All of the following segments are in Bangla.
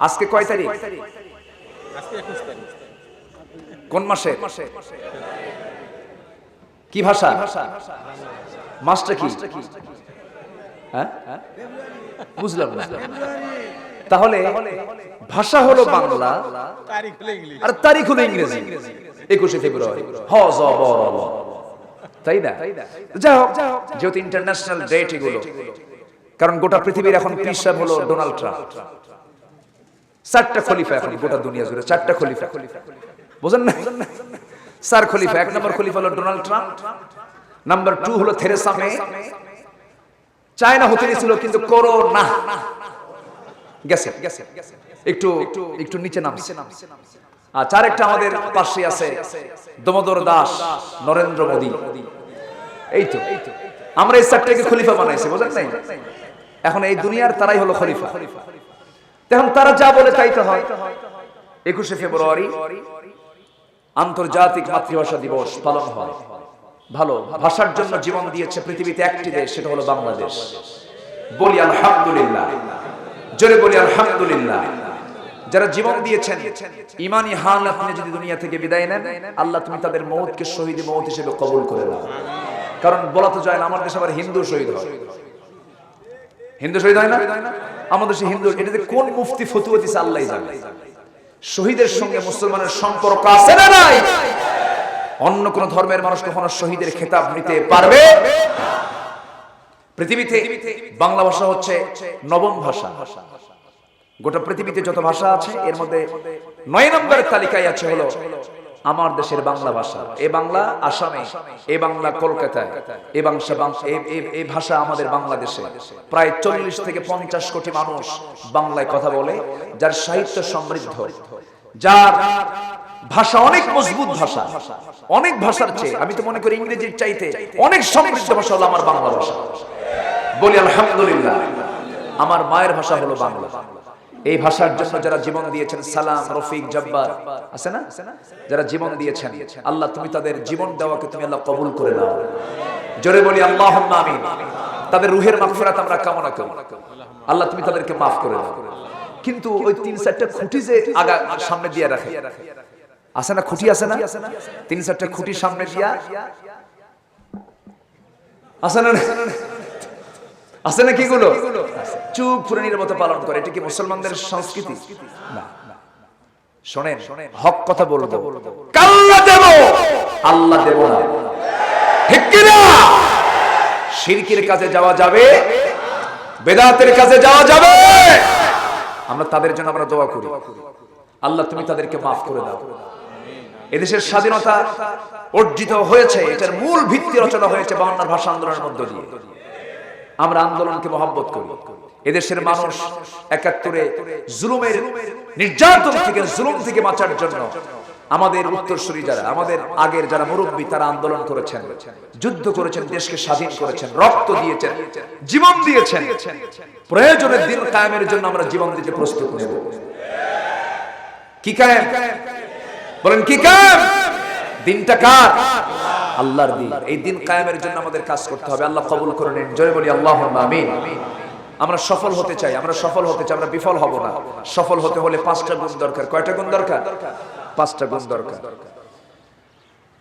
আজকে কয় তারিখ? কোন মাসে? কি ভাষা? মাসটা কি? হ্যাঁ? বুঝলাম তাহলে ভাষা হলো বাংলা আর তারিখ হলো ইংরেজি। একুশে ফেব্রুয়ারি। হ। তাই না? যাই হোক যেহেতু ইন্টারন্যাশনাল ডেট এগুলো কারণ গোটা পৃথিবীর এখন পিসাব হলো ডোনাল্ড ট্রাম্প চারটা খলিফা এখন গোটা দুনিয়া জুড়ে চারটা খলিফা। বুঝেন না? চার খলিফা এক নম্বর খলিফা হলো ডোনাল্ড ট্রাম্প। নাম্বার টু হলো থেরেসা মে চায়না হতে ছিল কিন্তু করোনা। গেছে একটু একটু নিচে নামছে। আর চার একটা আমাদের পাশে আছে দমোদর দাস নরেন্দ্র মোদী। এই তো। আমরা এই চারটাকে খলিফা বানাইছি বুঝলেন নাই? এখন এই দুনিয়ার তারাই হলো খলিফা। এখন তারা যা বলে তাই তো হয়। একুশে ফেব্রুয়ারি আন্তর্জাতিক মাতৃভাষা দিবস পালন হয়। ভালো, ভাষার জন্য জীবন দিয়েছে পৃথিবীতে একটি দেশ, সেটা হলো বাংলাদেশ। বলি আলহামদুলিল্লাহ। জোরে বলি আলহামদুলিল্লাহ। যারা জীবন দিয়েছেন ইমানি হাল আপনি যদি দুনিয়া থেকে বিদায় নেন, আল্লাহ তুমি তাদের মৌতকে শহীদ মৌত হিসেবে কবুল করে নাও। কারণ বলা তো যায় না আমার দেশে আবার হিন্দু শহীদ হয়। হিন্দু শহীদ হয় না? আমাদের দেশে হিন্দু এটাতে কোন মুফতি ফতুয়া দিছে আল্লাহ জানে। শহীদের সঙ্গে মুসলমানের সম্পর্ক আছে না নাই? অন্য কোন ধর্মের মানুষ কখনো শহীদের খেতাব নিতে পারবে? পৃথিবীতে বাংলা ভাষা হচ্ছে নবম ভাষা। গোটা পৃথিবীতে যত ভাষা আছে, এর মধ্যে নয় নম্বরের তালিকায় আছে হলো আমার দেশের বাংলা ভাষা। এ বাংলা আসামে, এ বাংলা কলকাতায়, এ ভাষা আমাদের বাংলাদেশে। প্রায় চল্লিশ থেকে পঞ্চাশ কোটি মানুষ বাংলায় কথা বলে, যার সাহিত্য সমৃদ্ধ। যার ভাষা অনেক মজবুত ভাষা, অনেক ভাষার চেয়ে, আমি তো মনে করি ইংরেজির চাইতে অনেক সমৃদ্ধ ভাষা হলো আমার বাংলা ভাষা। বলি, আলহামদুলিল্লাহ, আমার মায়ের ভাষা হলো বাংলা। এই ভাষার জন্য যারা জীবন দিয়েছেন, সালাম, রফিক, জব্বার, আছে না? যারা জীবন দিয়েছেন, আল্লাহ, তুমি তাদের জীবন দেওয়াকে তুমি আল্লাহ কবুল করে নাও। জোরে বলি আল্লাহ আমিন। তাদের রুহের মাগফিরাত আমরা কামনা করি। আল্লাহ, তুমি তাদেরকে মাফ করে দাও। কিন্তু ওই তিন চারটা খুঁটি যে আগা সামনে দিয়ে রাখে, আছে না খুঁটি আছে না? তিন চারটা খুঁটি সামনে দিয়া, আছে না? আছে না কি গুলো চুপ পুরানির মতো পালন করে এটা কি মুসলমানদের সংস্কৃতি? না শোনেন হক কথা বলব। কাল্লা দেব আল্লাহ দেব না। ঠিক কি না শিরকির কাছে যাওয়া যাবে বেদাতের কাছে যাওয়া যাবে। আমরা তাদের জন্য আমরা দোয়া করি। আল্লাহ তুমি তাদেরকে মাফ করে দাও। এদেশের স্বাধীনতা অর্জিত হয়েছে এটার মূল ভিত্তি রচনা হয়েছে বাংলার ভাষা আন্দোলনের মধ্য দিয়ে। আমরা আন্দোলনকে মহব্বত করি। এদেশের মানুষ একাত্তরে জুলুমের নির্যাতন থেকে, জুলুম থেকে বাঁচার জন্য আমাদের উত্তরসূরি যারা, আমাদের আগের যারা মুরব্বী, তারা আন্দোলন করেছেন, যুদ্ধ করেছেন, দেশকে স্বাধীন করেছেন, রক্ত দিয়েছেন, জীবন দিয়েছেন। প্রয়োজনের দিন কায়েমের জন্য আমরা জীবন দিতে প্রস্তুত নেব। কি কায়েম? বলেন, কি কায়েম? দিনটা কার? আল্লাহর দিন। এই দিন কায়েমের জন্য আমাদের কাজ করতে হবে। আল্লাহ কবুল করে নিন। জয় বলি আল্লাহ আমিন। আমরা সফল হতে চাই, আমরা সফল হতে চাই, আমরা বিফল হব না। সফল হতে হলে পাঁচটা গুণ দরকার। কয়টা গুণ দরকার? পাঁচটা গুণ দরকার।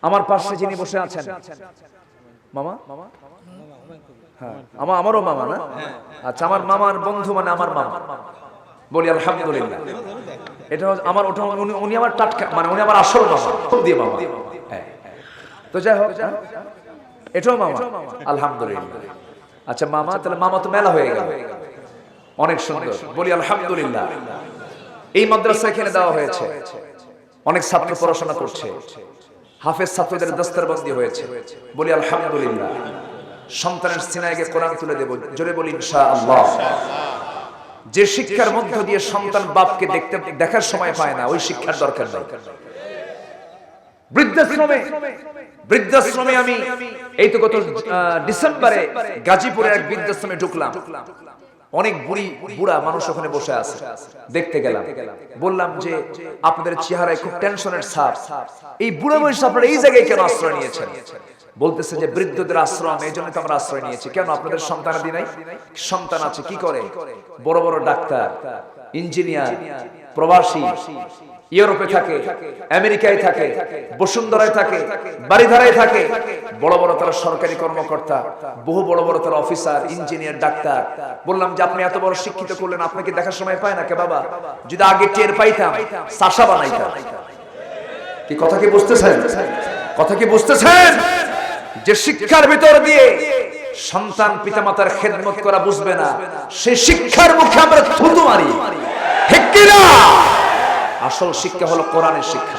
আমার পাশে যিনি বসে আছেন। মামা? হ্যাঁ। আমার আমারও মামা না? আচ্ছা আমার মামার বন্ধু মানে আমার মামা। বলি আলহামদুলিল্লাহ। এটা আমার ওটা উনি- আমার টাটকা মানে উনি আমার আসল মামা। খুব দিয়ে মামা। তো যাই হোক হ্যাঁ? এটাও মামা। আলহামদুলিল্লাহ। আচ্ছা মামা, তাহলে মামা তো মেলা হয়ে গেল। অনেক সুন্দর। বলি আলহামদুলিল্লাহ। এই মাদ্রাসা এখানে দেওয়া হয়েছে। অনেক ছাত্র পড়াশোনা করছে। হাফেজ ছাত্রদের দস্তরবন্দি হয়েছে। বলি আলহামদুলিল্লাহ। সন্তানের সিনাইকে কোরআন তুলে দেব। জোরে বলি ইনশাআল্লাহ। যে শিক্ষার মধ্য দিয়ে সন্তান বাপকে দেখতে দেখার সময় পায় না, ওই শিক্ষার দরকার নাই। বৃদ্ধাশ্রমে বৃদ্ধাশ্রমে আমি এই তো গত ডিসেম্বরে গাজীপুরে এক বৃদ্ধাশ্রমে ঢুকলাম। অনেক বুড়ি, বুড়া মানুষ ওখানে বসে আছে। দেখতে গেলাম। বললাম যে, আপনাদের চেহারায় খুব টেনশনের ছাপ। এই বুড়া বয়সে আপনারা এই জায়গায় কেন আশ্রয় নিয়েছেন? বলতেছে যে, বৃদ্ধদের আশ্রম এই জন্য তো আমরা আশ্রয় নিয়েছি। কেন? আপনাদের সন্তানাদি নাই? সন্তান আছে, কি করে? বড় বড় ডাক্তার, ইঞ্জিনিয়ার, প্রবাসী। ইউরোপে থাকে, আমেরিকায় থাকে, বসুন্ধরায় থাকে বাড়িধারায় থাকে। বড় বড় তারা সরকারি কর্মকর্তা, বহু বড় বড় তারা অফিসার, ইঞ্জিনিয়ার, ডাক্তার। বললাম যে, আপনি এত বড় শিক্ষিত করলেন, আপনাকে দেখার সময় পায় না কে বাবা? যদি আগে টের পাইতাম সাশা বানাইতাম। কি কথা কি বুঝতেছেন? কথা কি বুঝতেছেন? যে শিক্ষার ভিতর দিয়ে সন্তান পিতামাতার খেদমত করা বুঝবে না, সেই শিক্ষার মুখে আমরা থুতু মারি। ঠিক আসল শিক্ষা হলো কোরআনের শিক্ষা।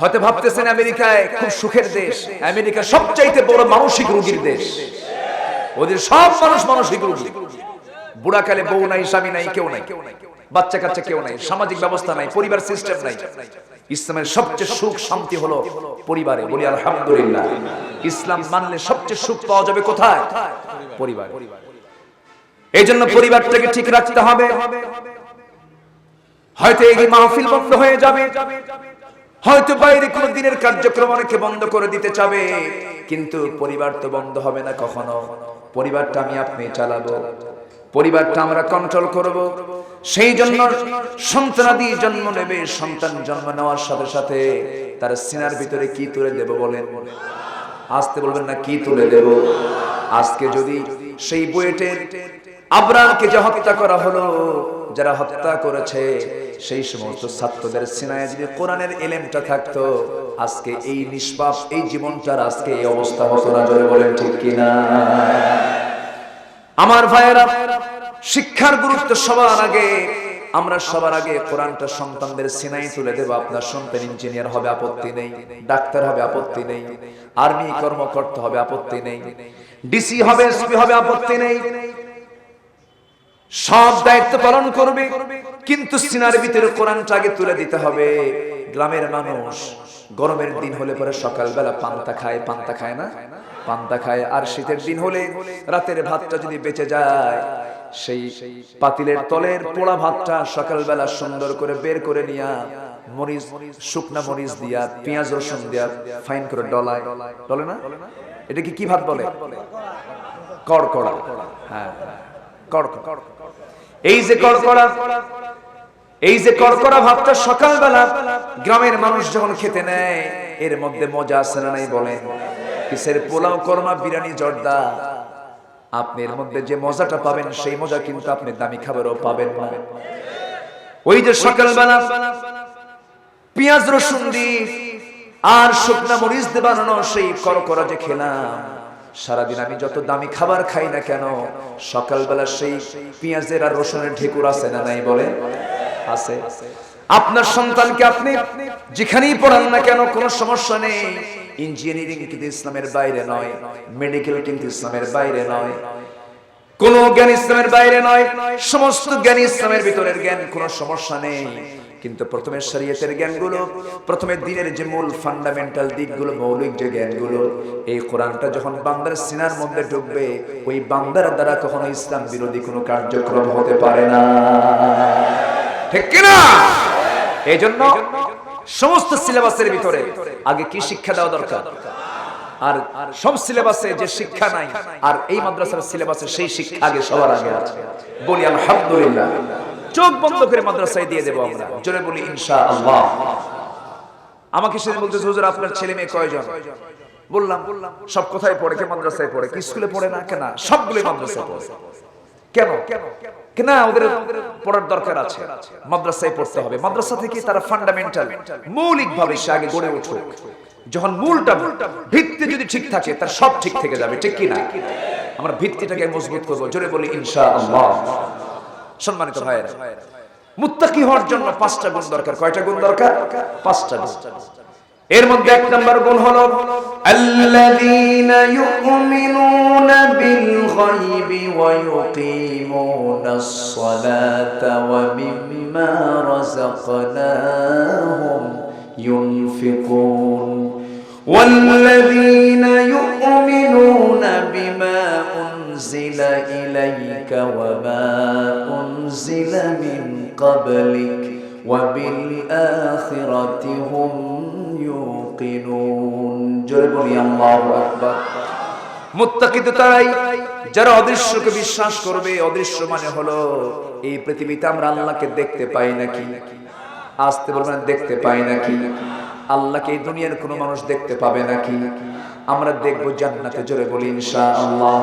হয়তো ভাবতেছেন আমেরিকায় খুব সুখের দেশ আমেরিকা সবচাইতে বড় মানসিক রোগীর দেশ। ওদের সব মানুষ মানসিক রোগী। বুড়াকালে বউ নাই, স্বামী নাই কেউ নাই কেউ নাই কেউ নাই। বাচ্চা কাচ্চা কেউ নাই সামাজিক ব্যবস্থা নাই পরিবার সিস্টেম নাই। ইসলামের সবচেয়ে সুখ শান্তি হলো পরিবারে। বলি আলহামদুলিল্লাহ। ইসলাম মানলে সবচেয়ে সুখ পাওয়া যাবে কোথায়? পরিবার। এই জন্য পরিবারটাকে ঠিক রাখতে হবে। হয়তো এই মাহফিল বন্ধ হয়ে যাবে। হয়তো বাইরে কোন দিনের কার্যক্রম অনেকে বন্ধ করে দিতে চাবে। কিন্তু পরিবার তো বন্ধ হবে না কখনো। পরিবারটা আমি আপনি চালাবো। পরিবারটা আমরা কন্ট্রোল করব। সেই জন্য সন্তানাদি জন্ম নেবে, সন্তান জন্ম নেওয়ার সাথে সাথে তার সিনার ভিতরে কি তুলে দেব বলেন? আসতে বলবেন না, কি তুলে দেব? আজকে যদি সেই বুয়েটের আবরারকে যে হত্যা করা হলো, যারা হত্যা করেছে, সেই সমস্ত ছাত্রদের সিনায় যদি কোরআনের এলেমটা থাকতো, আজকে এই নিষ্পাপ, এই জীবনটার আজকে এই অবস্থা হতো না, জোরে বলেন ঠিক কিনা? আমার ভাইয়েরা শিক্ষার গুরুত্ব সবার আগে। আমরা সবার আগে কোরআনটা সন্তানদের সিনাই তুলে দেব। আপনার সন্তান ইঞ্জিনিয়ার হবে, আপত্তি নেই। ডাক্তার হবে, আপত্তি নেই। আর্মি কর্মকর্তা হবে, আপত্তি নেই। ডিসি হবে, এসপি হবে, আপত্তি নেই। সব দায়িত্ব পালন করবে। কিন্তু সিনার ভিতরে কোরআনটা আগে তুলে দিতে হবে। গ্রামের মানুষ গরমের দিন হলে পরে সকালবেলা পান্তা খায় পান্তা খায় না? পান্তা খায় আর শীতের দিন হলে রাতের ভাতটা যদি বেঁচে যায় সেই পাতিলের তলের পোড়া ভাতটা সকালবেলা সুন্দর করে বের করে নিয়া মরিচ, শুকনা মরিচ দিয়া, পেঁয়াজ রসুন দিয়া ফাইন করে ডলায়। ডলে না? এটা কি কি ভাত বলে? কড়কড়া। হ্যাঁ কড়কড়া। এই যে কড়কড়া, এই যে কড়কড়া ভাতটা সকালবেলা গ্রামের মানুষ যখন খেতে নেয়, এর মধ্যে মজা আছে না নাই কিসের পোলাও, কর্মা, বিরিয়ানি, জর্দা? আপনি এর মধ্যে যে মজাটা পাবেন, সেই মজা কিন্তু আপনি দামি খাবারও পাবেন ওই যে সকালবেলা পেঁয়াজ রসুন দিয়ে আর শুকনা মরিচ দিয়ে বানানো সেই করকরা যে খেলাম, সারাদিন আমি যত দামি খাবার খাই না কেন, সকালবেলা সেই পেঁয়াজের আর রসুনের ঢেকুর আছে না নাই বলে? আছে। আপনার সন্তানকে আপনি যেখানেই পড়ান না কেন, কোনো সমস্যা নেই। ইঞ্জিনিয়ারিং কিন্তু ইসলামের বাইরে নয় মেডিকেল কিন্তু ইসলামের বাইরে নয় কোন জ্ঞান ইসলামের বাইরে নয়, সমস্ত জ্ঞান ইসলামের ভিতরের জ্ঞান, কোনো সমস্যা নেই। কিন্তু প্রথমে শরীয়তের জ্ঞানগুলো, প্রথমে দিনের যে মূল ফান্ডামেন্টাল দিকগুলো, মৌলিক যে জ্ঞানগুলো, এই কোরআনটা যখন বান্দার সিনার মধ্যে ঢুকবে, ওই বান্দার দ্বারা কখনো ইসলাম বিরোধী কোনো কার্যক্রম হতে পারে না। ঠিক কিনা? এই জন্য সমস্ত সিলেবাসের ভিতরে আগে কি শিক্ষা দেওয়া দরকার? আর সব সিলেবাসে যে শিক্ষা নাই, আর এই মাদ্রাসার সিলেবাসে সেই শিক্ষা আগে সবার আগে আছে। বলি আলহামদুলিল্লাহ। চোখ বন্ধ করে মাদ্রাসায় দিয়ে দেবো আমরা। জোরে বলি ইনশা আল্লাহ আমাকে সেদিন বলতেছে, হুজুর, আপনার ছেলে মেয়ে কয়জন? বললাম বললাম সব কোথায় পড়ে? কে মাদ্রাসায় পড়ে? কি স্কুলে পড়ে না? কেনা সবগুলোই মাদ্রাসায় পড়ে। কেন? কেন? ওদের পড়ার দরকার আছে। মাদ্রাসায় পড়তে হবে। মাদ্রাসা থেকে তারা ফান্ডামেন্টাল মৌলিক ভাবে সে আগে গড়ে উঠুক। যখন মূলটা ভিত্তি যদি ঠিক থাকে তার সব ঠিক থেকে যাবে। ঠিক কি না আমরা ভিত্তিটাকে মজবুত করব। জোরে বলি ইনশা আল্লাহ। সম্মানিত ভাইয়েরা মুত্তাকি হওয়ার জন্য পাঁচটা গুণ দরকার। কয়টা গুণ দরকার? পাঁচটা গুণ। এর মধ্যে এক নম্বর গুণ হলো আল্লাযীনা ইউমিনুনা বিল গায়বি ওয়া ইউকিমুনাস সালাতা ওয়া মিম্মা রাযাকনাহুম ينفقون والذين يؤمنون بما أنزل إليك وما أنزل من قبلك وبالآخرة هم মুকিনুন তারাই যারা অদৃশ্যকে বিশ্বাস করবে, অদৃশ্য মানে হলো এই পৃথিবীতে আমরা আল্লাহকে দেখতে পাই নাকি, আসতে বলবেন দেখতে পাই নাকি, আল্লাহকে এই দুনিয়ার কোনো মানুষ দেখতে পাবে নাকি, আমরা দেখব জান্নাতে, জোরে বলি ইনশাআল্লাহ।